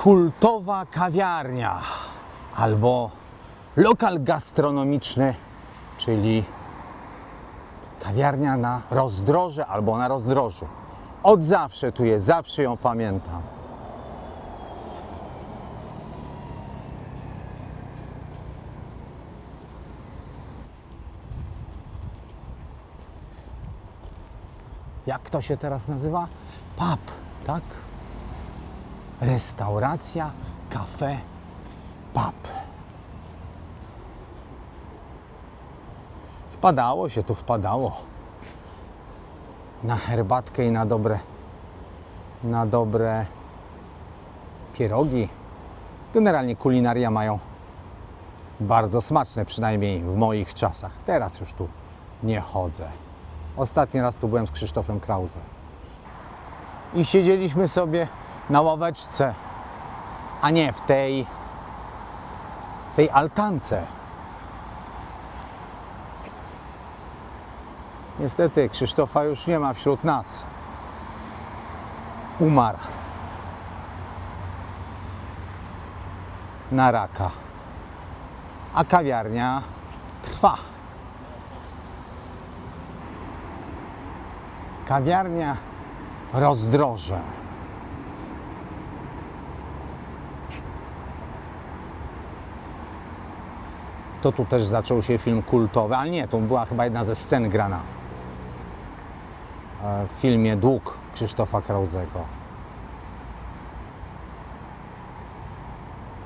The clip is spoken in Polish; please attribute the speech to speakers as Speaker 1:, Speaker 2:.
Speaker 1: kultowa kawiarnia albo lokal gastronomiczny, czyli kawiarnia na rozdroże albo na rozdrożu. Od zawsze tu jest, zawsze ją pamiętam. Jak to się teraz nazywa? Pub, tak? Restauracja, kafe, pub. Wpadało się tu, wpadało. Na herbatkę i na dobre, na dobre pierogi. Generalnie kulinaria mają bardzo smaczne, przynajmniej w moich czasach. Teraz już tu nie chodzę. Ostatni raz tu byłem z Krzysztofem Krause. I siedzieliśmy sobie na ławeczce, a nie w tej, w tej altance. Niestety Krzysztofa już nie ma wśród nas. Umarł. Na raka. A kawiarnia trwa. Kawiarnia Rozdroże. To tu też zaczął się film kultowy, ale nie, to była chyba jedna ze scen grana e, w filmie Dług Krzysztofa Krauzego.